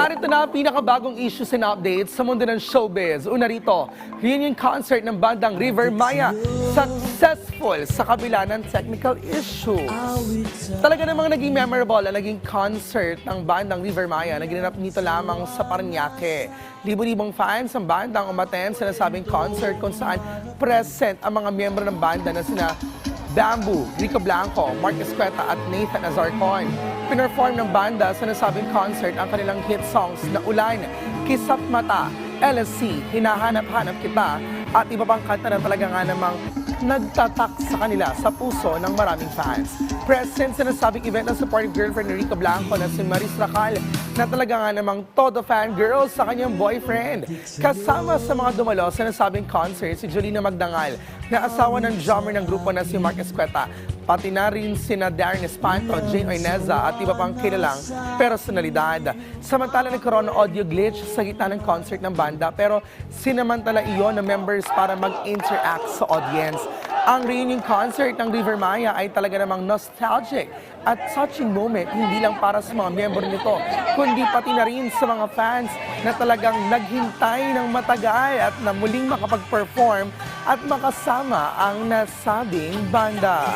Narito na ang pinakabagong issues and updates sa mundo ng showbiz. Una rito, reunion concert ng bandang River Maya. Successful sa kabila ng technical issues. Talaga namang naging memorable ang naging concert ng bandang River Maya na ginanap nito lamang sa Paranaque. Libo-libong fans ang bandang umaten sa nasabing concert kung saan present ang mga miyembro ng banda na sina Bamboo, Rico Blanco, Mark Escueta at Nathan Azarcon. Pinerform ng banda sa nasabing concert ang kanilang hit songs na Ulan, Kisap Mata, LSC, Hinahanap-hanap Kita at iba pang kanta na talaga nga namang nagtatak sa kanila sa puso ng maraming fans. Present sa nasabing event ang supportive girlfriend ni Rico Blanco na si Maris Racal na talaga nga namang todo fan girl sa kanyang boyfriend. Kasama sa mga dumalo sa nasabing concert si Jolina Magdangal na asawa ng drummer ng grupo na si Mark Escueta. Pati na rin sina Darren Espanto, Jane Oineza at iba pang kilalang personalidad. Samantala nagkaroon ng audio glitch sa gitna ng concert ng banda pero sinamantala iyon ng members para mag-interact sa audience. Ang reunion concert ng River Maya ay talaga namang nostalgic at touching moment hindi lang para sa mga miyembro nito, kundi pati na rin sa mga fans na talagang naghintay ng matagal at na muling makapag-perform at makasama ang nasabing banda.